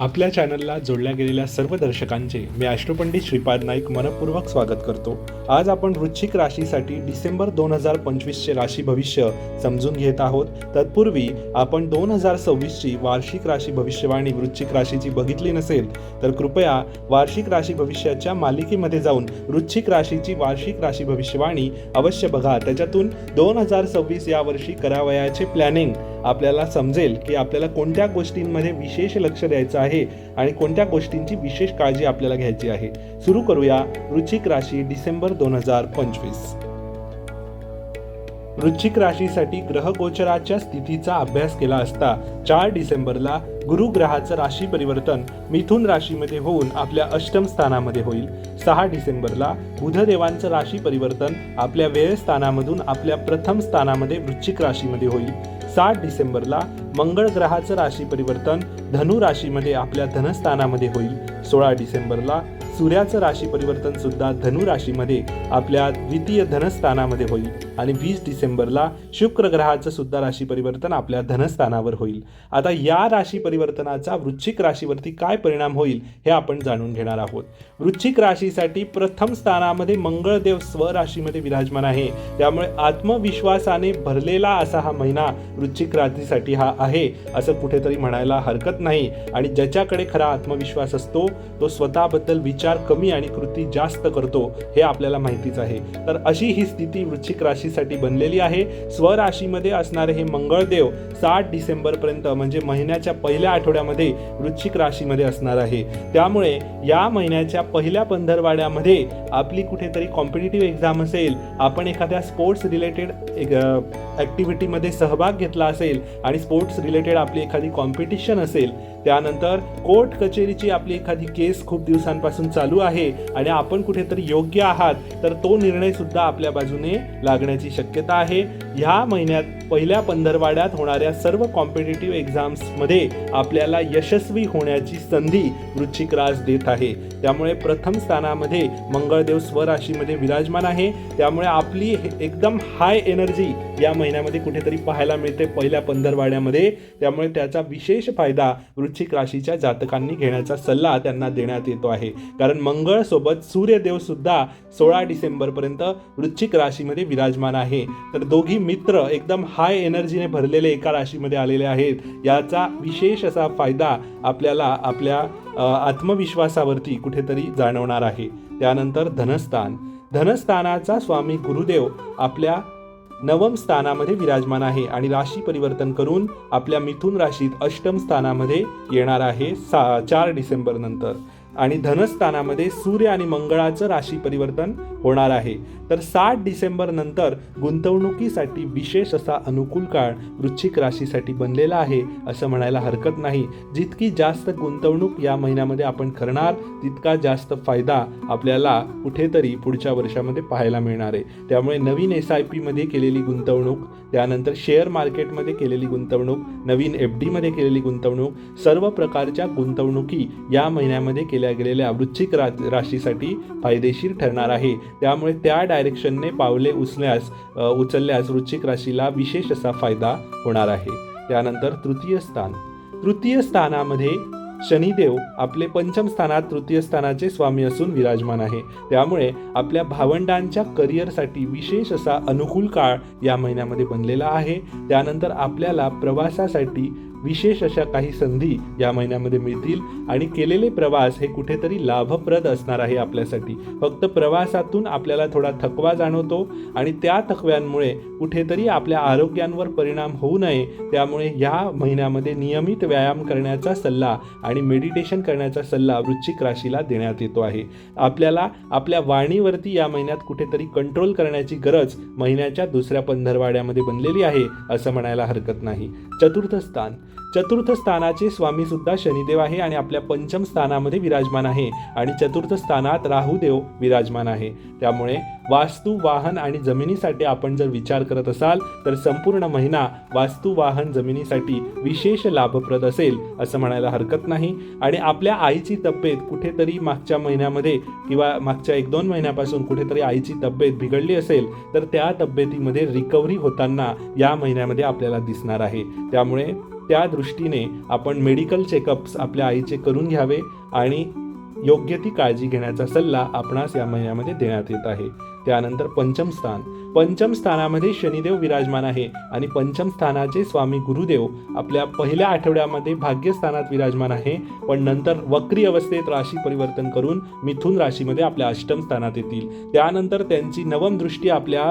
आपल्या चॅनलला जोडल्या गेलेल्या सर्व दर्शकांचे मी अष्टपंडित श्रीपाद नाईक मनपूर्वक स्वागत करतो. आज आपण वृश्चिक राशीसाठी डिसेंबर दोन हजार पंचवीसचे राशी भविष्य समजून घेत आहोत. तत्पूर्वी आपण दोन हजार सव्वीसची वार्षिक राशी भविष्यवाणी वृश्चिक राशीची बघितली नसेल तर कृपया वार्षिक राशी भविष्याच्या मालिकेमध्ये जाऊन वृश्चिक राशीची वार्षिक राशी भविष्यवाणी अवश्य बघा. त्याच्यातून दोन हजार सव्वीस या वर्षी करावयाचे प्लॅनिंग आपल्याला समजेल की आपल्याला कोणत्या गोष्टींमध्ये विशेष लक्ष द्यायचं आहे आणि कोणत्या गोष्टींची विशेष काळजी आपल्याला घ्यायची आहे. सुरू करूया रुचिक राशी डिसेंबर दोन हजार पंचवीस. वृश्चिक राशीसाठी ग्रहगोचराच्या स्थितीचा अभ्यास केला असता चार डिसेंबरला गुरु ग्रहाचं राशी परिवर्तन मिथुन राशीमध्ये होऊन आपल्या अष्टम स्थानामध्ये होईल. सहा डिसेंबरला बुधदेवांचं राशी परिवर्तन आपल्या वेळ स्थानामधून आपल्या प्रथम स्थानामध्ये वृश्चिक राशीमध्ये होईल. सात डिसेंबरला मंगळ ग्रहाचं राशी परिवर्तन धनु राशीमध्ये आपल्या धनस्थानामध्ये होईल. सोळा डिसेंबरला सूर्याचं राशी परिवर्तन सुद्धा धनु राशीमध्ये आपल्या द्वितीय धनस्थानामध्ये होईल. आणि वीस डिसेंबरला शुक्र ग्रहाचं सुद्धा राशी परिवर्तन आपल्या धनस्थानावर होईल. आता या राशी परिवर्तनाचा वृश्चिक राशीवरती काय परिणाम होईल हे आपण जाणून घेणार आहोत. वृश्चिक राशीसाठी प्रथम स्थानामध्ये मंगळदेव स्वराशीमध्ये विराजमान आहे. त्यामुळे आत्मविश्वासाने भरलेला असा हा महिना वृश्चिक राशीसाठी हा आहे असं कुठेतरी म्हणायला हरकत नाही. आणि ज्याच्याकडे खरा आत्मविश्वास असतो तो स्वतःबद्दल विचार कमी आणि कृती जास्त करतो हे आपल्याला माहितीच आहे. तर अशी ही स्थिती वृश्चिक राशीसाठी बनलेली आहे. स्वराशीमध्ये असणारे हे मंगळदेव सात डिसेंबरपर्यंत म्हणजे महिन्याच्या पहिल्या आठवड्यामध्ये वृश्चिक राशीमध्ये असणार आहे. त्यामुळे या महिन्याच्या पहिल्या पंधरवाड्यामध्ये आपली कुठेतरी कॉम्पिटेटिव्ह एक्झाम असेल आपण एखाद्या स्पोर्ट्स रिलेटेड ॲक्टिव्हिटीमध्ये सहभाग घेतला असेल आणि स्पोर्ट्स रिलेटेड आपली एखादी कॉम्पिटिशन असेल त्यानंतर कोर्ट कचेरीची आपली एखादी केस खूप दिवसांपासून चालू आहे आणि आपण कुठेतरी योग्य आहात तर तो निर्णय सुद्धा आपल्या बाजूने लागण्याची शक्यता आहे. ह्या महिन्यात पहिल्या पंधरवाड्यात होणाऱ्या सर्व कॉम्पिटेटिव्ह एक्झाम्समध्ये आपल्याला यशस्वी होण्याची संधी वृश्चिक रास देत आहे. त्यामुळे प्रथम स्थानामध्ये मंगळदेव स्वराशीमध्ये विराजमान आहे. त्यामुळे आपली एकदम हाय एनर्जी या महिन्यामध्ये कुठेतरी पाहायला मिळते पहिल्या पंधरवाड्यामध्ये. त्यामुळे त्याचा विशेष फायदा वृश्चिक राशीच्या जातकांनी घेण्याचा सल्ला त्यांना देण्यात येतो आहे. कारण मंगळसोबत सूर्यदेवसुद्धा सोळा डिसेंबरपर्यंत वृश्चिक राशीमध्ये विराजमान आहे. तर दोघी मित्र एकदम हाय एनर्जीने भरलेले एका राशीमध्ये आलेले आहेत. याचा विशेष असा फायदा आपल्याला आपल्या आत्मविश्वासावरती कुठेतरी जाणवणार आहे. त्यानंतर धनस्थान. धनस्थानाचा स्वामी गुरुदेव आपल्या नवम स्थानामध्ये विराजमान आहे आणि राशी परिवर्तन करून आपल्या मिथुन राशीत अष्टम स्थानामध्ये येणार आहे सा चार डिसेंबर नंतर. आणि धनस्थानामध्ये सूर्य आणि मंगळाचं राशी परिवर्तन होणार आहे. तर सात डिसेंबर नंतर गुंतवणुकीसाठी विशेष असा अनुकूल काळ वृश्चिक राशीसाठी बनलेला आहे असं म्हणायला हरकत नाही. जितकी जास्त गुंतवणूक या महिन्यामध्ये आपण करणार तितका जास्त फायदा आपल्याला कुठेतरी पुढच्या वर्षामध्ये पाहायला मिळणार आहे. त्यामुळे नवीन एस आय पीमध्ये केलेली गुंतवणूक त्यानंतर शेअर मार्केटमध्ये केलेली गुंतवणूक नवीन एफ डीमध्ये केलेली गुंतवणूक सर्व प्रकारच्या गुंतवणुकी या महिन्यामध्ये केल्या गेलेल्या वृश्चिक रा राशीसाठी फायदेशीर ठरणार आहे. त्यामुळे त्या डायरेक्शनने पावले उचल्यास उचलल्यास वृश्चिक राशीला विशेष असा फायदा होणार आहे. त्यानंतर तृतीय स्थान. तृतीय स्थानामध्ये शनिदेव आपले पंचम स्थानात तृतीय स्थानाचे स्वामी असून विराजमान आहे. त्यामुळे आपल्या भावंडांच्या करिअरसाठी विशेष असा अनुकूल काळ या महिन्यामध्ये बनलेला आहे. त्यानंतर आपल्याला प्रवासासाठी विशेष अशा काही संधी या महिन्यामध्ये मिळतील. आणि केलेले प्रवास हे कुठेतरी लाभप्रद असणार आहे आपल्यासाठी. फक्त प्रवासातून आपल्याला थोडा थकवा जाणवतो आणि त्या थकव्यांमुळे कुठेतरी आपल्या आरोग्यांवर परिणाम होऊ नये. त्यामुळे या महिन्यामध्ये नियमित व्यायाम करण्याचा सल्ला आणि मेडिटेशन करण्याचा सल्ला वृश्चिक राशीला देण्यात येतो आहे. आपल्याला आपल्या वाणीवरती या महिन्यात कुठेतरी कंट्रोल करण्याची गरज महिन्याच्या दुसऱ्या पंधरवाड्यामध्ये बनलेली आहे असं म्हणायला हरकत नाही. चतुर्थ स्थान. चतुर्थ स्थानाचे स्वामी सुद्धा शनिदेव आहे आणि आपल्या पंचम स्थानामध्ये विराजमान आहे. आणि चतुर्थ स्थानात राहुदेव विराजमान आहे. त्यामुळे वास्तू वाहन आणि जमिनीसाठी आपण जर विचार करत असाल तर संपूर्ण महिना वास्तू वाहन जमिनीसाठी विशेष लाभप्रद असेल असं म्हणायला हरकत नाही. आणि आपल्या आईची तब्येत कुठेतरी मागच्या महिन्यामध्ये किंवा मागच्या एक दोन महिन्यापासून कुठेतरी आईची तब्येत बिघडली असेल तर त्या तब्येतीमध्ये रिकव्हरी होताना या महिन्यामध्ये आपल्याला दिसणार आहे. त्यामुळे त्या दृष्टीने आपण मेडिकल चेकअप्स आपल्या आईचे करून घ्यावे आणि योग्य ती काळजी घेण्याचा सल्ला आपणास या महिन्यामध्ये देण्यात येत आहे. त्यानंतर पंचम स्थान. पंचम स्थानामध्ये शनिदेव विराजमान आहे आणि पंचम स्थानाचे स्वामी गुरुदेव आपल्या पहिल्या आठवड्यामध्ये भाग्यस्थानात विराजमान आहे. पण नंतर वक्री अवस्थेत राशी परिवर्तन करून मिथुन राशीमध्ये आपल्या अष्टम स्थानात येतील. त्यानंतर त्यांची नवम दृष्टी आपल्या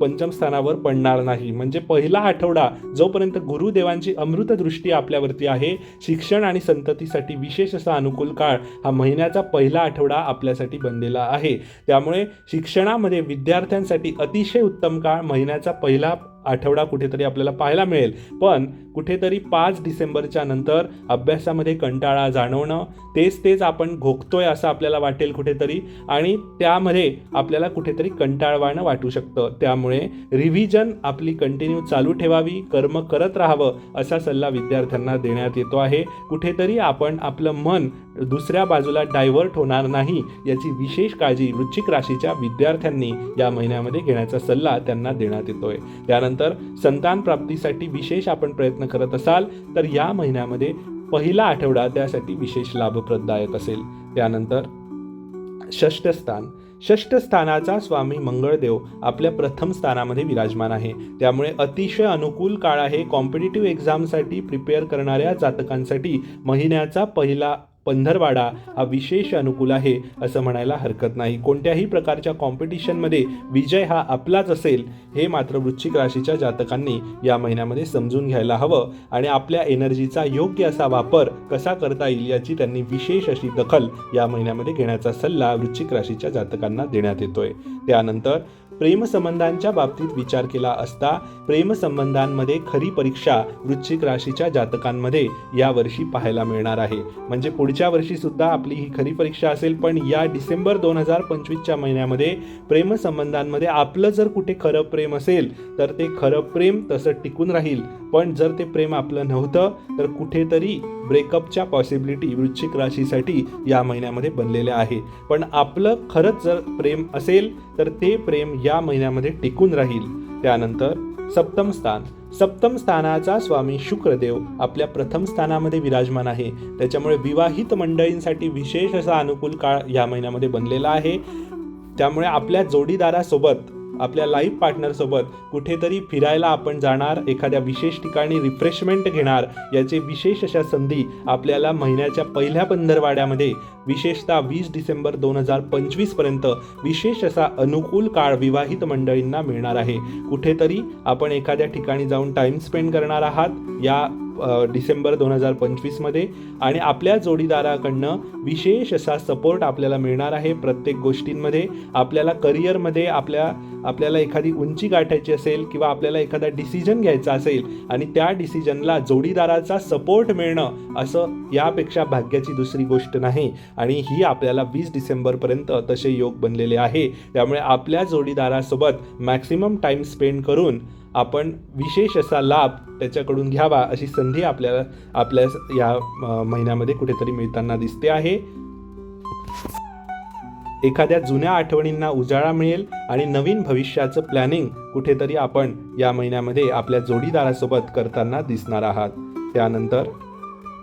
पंचम स्थानावर पडणार नाही. म्हणजे पहिला आठवडा जोपर्यंत गुरुदेवांची अमृत दृष्टी आपल्यावरती आहे शिक्षण आणि संततीसाठी विशेष असा अनुकूल काळ हा महिन्याचा पहिला आठवडा आपल्यासाठी बनलेला आहे. त्यामुळे शिक्षणा शिक्षणामध्ये विद्यार्थ्यांसाठी अतिशय उत्तम काळ महिन्याचा पहिला आठवडा कुठेतरी आपल्याला पाहायला मिळेल. पण कुठेतरी पाच डिसेंबरच्या नंतर अभ्यासामध्ये कंटाळा जाणवणं तेच तेच आपण घोकतोय असं आपल्याला वाटेल कुठेतरी आणि त्यामध्ये आपल्याला कुठेतरी कंटाळवाणं वाटू शकतं. त्यामुळे रिव्हिजन आपली कंटिन्यू चालू ठेवावी कर्म करत राहावं असा सल्ला विद्यार्थ्यांना देण्यात येतो आहे. कुठेतरी आपण आपलं मन दुसऱ्या बाजूला डायव्हर्ट होणार नाही याची विशेष काळजी वृश्चिक राशीच्या विद्यार्थ्यांनी या महिन्यामध्ये घेण्याचा सल्ला त्यांना देण्यात येतोय. त्यानंतर संतान प्राप्तीसाठी विशेष आपण प्रयत्न करत असाल तर या महिन्यामध्ये पहिला आठवडा त्यासाठी विशेष लाभप्रददायक असेल. त्यानंतर षष्ठ स्थान. षष्ठ स्थानाचा स्वामी मंगळदेव आपल्या प्रथम स्थानामध्ये विराजमान आहे. त्यामुळे अतिशय अनुकूल काळ आहे. कॉम्पिटेटिव्ह एक्झामसाठी प्रिपेअर करणाऱ्या जातकांसाठी महिन्याचा पहिला पंधरवाडा हा विशेष अनुकूल आहे असं म्हणायला हरकत नाही. कोणत्याही प्रकारच्या कॉम्पिटिशनमध्ये विजय हा आपलाच असेल हे मात्र वृश्चिक राशीच्या जातकांनी या महिन्यामध्ये समजून घ्यायला हवं आणि आपल्या एनर्जीचा योग्य असा वापर कसा करता येईल याची त्यांनी विशेष अशी दखल या महिन्यामध्ये घेण्याचा सल्ला वृश्चिक राशीच्या जातकांना देण्यात येतोय. त्यानंतर प्रेमसंबंधांच्या बाबतीत विचार केला असता प्रेमसंबंधांमध्ये खरी परीक्षा वृश्चिक राशीच्या जातकांमध्ये यावर्षी पाहायला मिळणार आहे. म्हणजे पुढच्या वर्षीसुद्धा आपली ही खरी परीक्षा असेल पण या डिसेंबर दोन हजार पंचवीसच्या महिन्यामध्ये प्रेमसंबंधांमध्ये आपलं जर कुठे खरं प्रेम असेल तर ते खरं प्रेम तसं टिकून राहील. पण जर ते प्रेम आपलं नव्हतं तर कुठेतरी ब्रेकअपच्या पॉसिबिलिटी वृश्चिक राशीसाठी या महिन्यामध्ये बनलेल्या आहे. पण आपलं खरंच जर प्रेम असेल तर ते प्रेम या महिन्यामध्ये टिकून राहील. त्यानंतर सप्तम स्थान. सप्तम स्थानाचा स्वामी शुक्रदेव आपल्या प्रथम स्थानामध्ये विराजमान आहे. त्याच्यामुळे विवाहित मंडळींसाठी विशेष असा अनुकूल काळ या महिन्यामध्ये बनलेला आहे. त्यामुळे आपल्या जोडीदारासोबत आपल्या लाईफ पार्टनरसोबत कुठेतरी फिरायला आपण जाणार एखाद्या विशेष ठिकाणी रिफ्रेशमेंट घेणार याचे विशेष अशा संधी आपल्याला महिन्याच्या पहिल्या पंधरवाड्यामध्ये विशेषतः वीस डिसेंबर दोन हजार पंचवीसपर्यंत विशेष असा अनुकूल काळ विवाहित मंडळींना मिळणार आहे. कुठेतरी आपण एखाद्या ठिकाणी जाऊन टाईम स्पेंड करणार आहात या डिसेंबर दोन हजार पंचवीसमध्ये आणि आपल्या जोडीदाराकडनं विशेष असा सपोर्ट आपल्याला मिळणार आहे प्रत्येक गोष्टींमध्ये. आपल्याला करिअरमध्ये आपल्या आपल्याला एखादी उंची गाठायची असेल किंवा आपल्याला एखादा डिसिजन घ्यायचा असेल आणि त्या डिसिजनला जोडीदाराचा सपोर्ट मिळणं असं यापेक्षा भाग्याची दुसरी गोष्ट नाही. आणि ही आपल्याला वीस डिसेंबरपर्यंत तसे योग बनलेले आहे. त्यामुळे आपल्या जोडीदारासोबत मॅक्सिमम टाईम स्पेंड करून आपण विशेष असा लाभ त्याच्याकडून घ्यावा अशी संधी आपल्याला आपल्या या महिन्यामध्ये कुठेतरी मिळताना दिसते आहे. एखाद्या जुन्या आठवणींना उजाळा मिळेल आणि नवीन भविष्याचं प्लॅनिंग कुठेतरी आपण या महिन्यामध्ये आपल्या जोडीदारासोबत करताना दिसणार आहात. त्यानंतर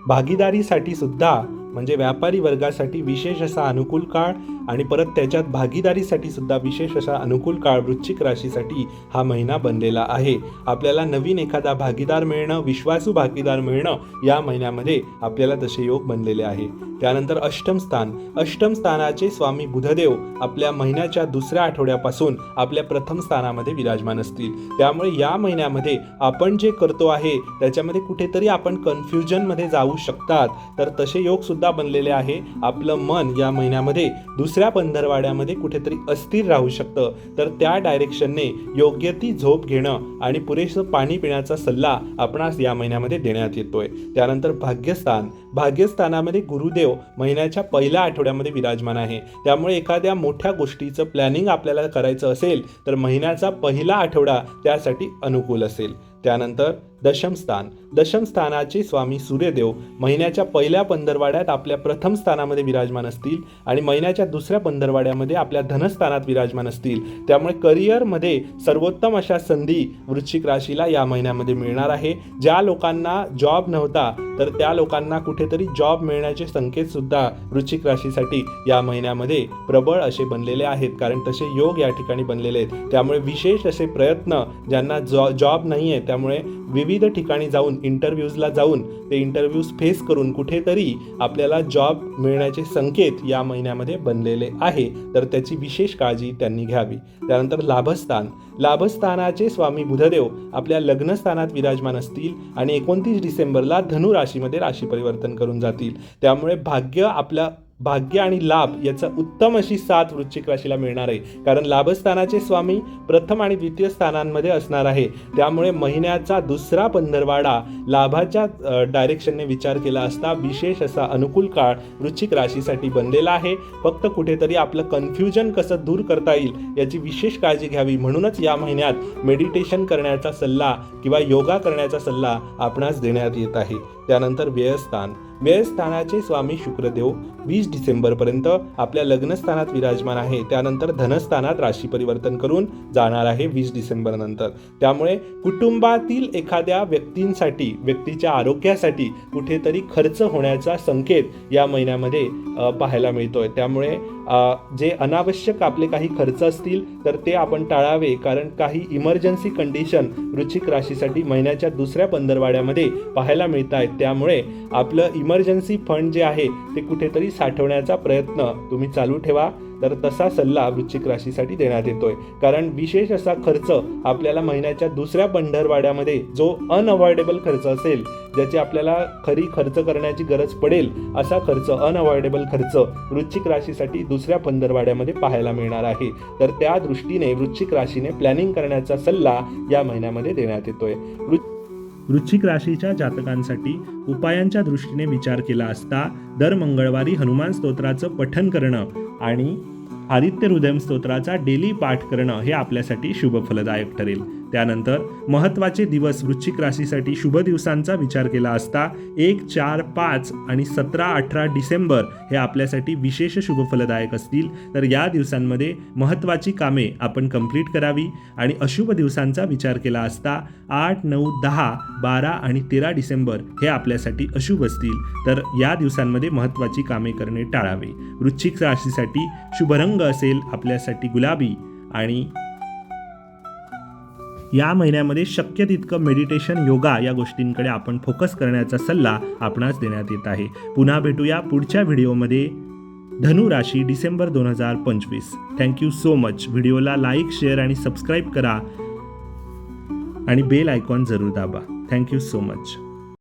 भागीदारीसाठी सुद्धा म्हणजे व्यापारी वर्गासाठी विशेष असा अनुकूल काळ आणि परत त्याच्यात भागीदारीसाठी सुद्धा विशेष असा अनुकूल काळ वृश्चिक राशीसाठी हा महिना बनलेला आहे. आपल्याला नवीन एखादा भागीदार मिळणं विश्वासू भागीदार मिळणं या महिन्यामध्ये आपल्याला तसे योग बनलेले आहे. त्यानंतर अष्टम स्थान. अष्टम स्थानाचे स्वामी बुधदेव आपल्या महिन्याच्या दुसऱ्या आठवड्यापासून आपल्या प्रथम स्थानामध्ये विराजमान असतील. त्यामुळे या महिन्यामध्ये आपण जे करतो आहे त्याच्यामध्ये कुठेतरी आपण कन्फ्युजनमध्ये जाऊ शकतात. तर तसे योग सुद्धा बनलेले आहे. आपलं मन या महिन्यामध्ये दुसऱ्या पंधरवाड्यामध्ये कुठेतरी अस्थिर राहू शकतं. तर त्या डायरेक्शनने योग्य ती झोप घेणं आणि पुरेसं पाणी पिण्याचा सल्ला आपणास या महिन्यामध्ये देण्यात येतोय. त्यानंतर भाग्यस्थान. भाग्यस्थानामध्ये गुरुदेव महिन्याच्या पहिल्या आठवड्यामध्ये विराजमान आहे. त्यामुळे एखाद्या मोठ्या गोष्टीचं प्लॅनिंग आपल्याला करायचं असेल तर महिन्याचा पहिला आठवडा त्यासाठी अनुकूल असेल. त्यानंतर दशम स्थान. दशम स्थानाचे स्वामी सूर्यदेव महिन्याच्या पहिल्या पंधरवाड्यात आपल्या प्रथम स्थानामध्ये विराजमान असतील आणि महिन्याच्या दुसऱ्या पंधरवाड्यामध्ये आपल्या धनस्थानात विराजमान असतील. त्यामुळे करिअरमध्ये सर्वोत्तम अशा संधी वृश्चिक राशीला या महिन्यामध्ये मिळणार आहे. ज्या लोकांना जॉब नव्हता तर त्या लोकांना कुठेतरी जॉब मिळण्याचे संकेतसुद्धा वृश्चिक राशीसाठी या महिन्यामध्ये प्रबळ असे बनलेले आहेत. कारण तसे योग या ठिकाणी बनलेले आहेत. त्यामुळे विशेष असे प्रयत्न ज्यांना जॉ जॉब नाही आहे त्यामुळे विविध ठिकाणी जाऊन इंटरव्ह्यूजला जाऊन ते इंटरव्ह्यूज फेस करून कुठेतरी आपल्याला जॉब मिळण्याचे संकेत या महिन्यामध्ये बनलेले आहे. तर त्याची विशेष काळजी त्यांनी घ्यावी. त्यानंतर लाभस्थान. लाभस्थानाचे स्वामी बुधदेव आपल्या लग्नस्थानात विराजमान असतील आणि एकोणतीस डिसेंबरला धनु राशीमध्ये राशी परिवर्तन करून जातील. त्यामुळे भाग्य आपल्या भाग्य आणि लाभ याचा उत्तम अशी साथ वृश्चिक राशीला मिळणार आहे. कारण लाभस्थानाचे स्वामी प्रथम आणि द्वितीय स्थानांमध्ये असणार आहे. त्यामुळे महिन्याचा दुसरा पंधरवाडा लाभाच्या डायरेक्शनने विचार केला असता विशेष असा अनुकूल काळ वृश्चिक राशीसाठी बनलेला आहे. फक्त कुठेतरी आपलं कन्फ्युजन कसं दूर करता येईल याची विशेष काळजी घ्यावी. म्हणूनच या महिन्यात मेडिटेशन करण्याचा सल्ला किंवा योगा करण्याचा सल्ला आपणास देण्यात येत आहे. त्यानंतर व्ययस्थान. व्ययस्थानाचे स्वामी शुक्रदेव वीस डिसेंबरपर्यंत आपल्या लग्नस्थानात विराजमान आहे. त्यानंतर धनस्थानात राशी परिवर्तन करून जाणार आहे वीस डिसेंबरनंतर. त्यामुळे कुटुंबातील एखाद्या व्यक्तींसाठी व्यक्तीच्या आरोग्यासाठी कुठेतरी खर्च होण्याचा संकेत या महिन्यामध्ये पाहायला मिळतोय. त्यामुळे जे अनावश्यक आपले काही खर्च असतील तर ते आपण टाळावे. कारण काही इमर्जन्सी कंडिशन वृश्चिक राशीसाठी महिन्याच्या दुसऱ्या पंधरवाड्यामध्ये पाहायला मिळत आहेत त्यामुळे आपलं इमर्जन्सी फंड जे आहे ते कुठेतरी साठवण्याचा प्रयत्न तुम्ही चालू ठेवा. तर तसा सल्ला वृश्चिक राशीसाठी देण्यात येतोय. कारण विशेष असा खर्च आपल्याला महिन्याच्या दुसऱ्या पंधरवाड्यामध्ये जो अनअवॉइडेबल खर्च असेल ज्याची आपल्याला खरी खर्च करण्याची गरज पडेल असा खर्च अनअवॉइडेबल खर्च वृश्चिक राशीसाठी दुसऱ्या पंधरवाड्यामध्ये पाहायला मिळणार आहे. तर त्या दृष्टीने वृश्चिक राशीने प्लॅनिंग करण्याचा सल्ला या महिन्यामध्ये देण्यात येतोय. वृ- वृश्चिक राशीच्या जातकांसाठी उपायांच्या दृष्टीने विचार केला असता दर मंगळवारी हनुमान स्तोत्राचं पठन करणं आणि आदित्य हृदय स्तोत्राचा डेली पाठ करणं हे आपल्यासाठी शुभ फलदायक ठरेल. त्यानंतर महत्त्वाचे दिवस वृश्चिक राशीसाठी शुभ दिवसांचा विचार केला असता एक चार पाच आणि सतरा अठरा डिसेंबर हे आपल्यासाठी विशेष शुभ फलदायक असतील. तर या दिवसांमध्ये महत्त्वाची कामे आपण कंप्लीट करावी आणि अशुभ दिवसांचा विचार केला असता आठ नऊ दहा बारा आणि तेरा डिसेंबर हे आपल्यासाठी अशुभ असतील. तर या दिवसांमध्ये महत्त्वाची कामे करणे टाळावे. वृश्चिक राशीसाठी शुभरंग असेल आपल्यासाठी गुलाबी आणि या महिन्यामध्ये शक्य तितकं मेडिटेशन योगा या गोष्टींकडे आपण फोकस करण्याचा सल्ला आपणास देण्यात येत आहे. पुन्हा भेटूया पुढच्या व्हिडिओमध्ये. धनु राशी डिसेंबर दोन हजार पंचवीस. थँक्यू सो मच व्हिडिओला लाईक शेअर आणि सबस्क्राईब करा. आणि बेल आयकॉन जरूर दाबा. Thank you so much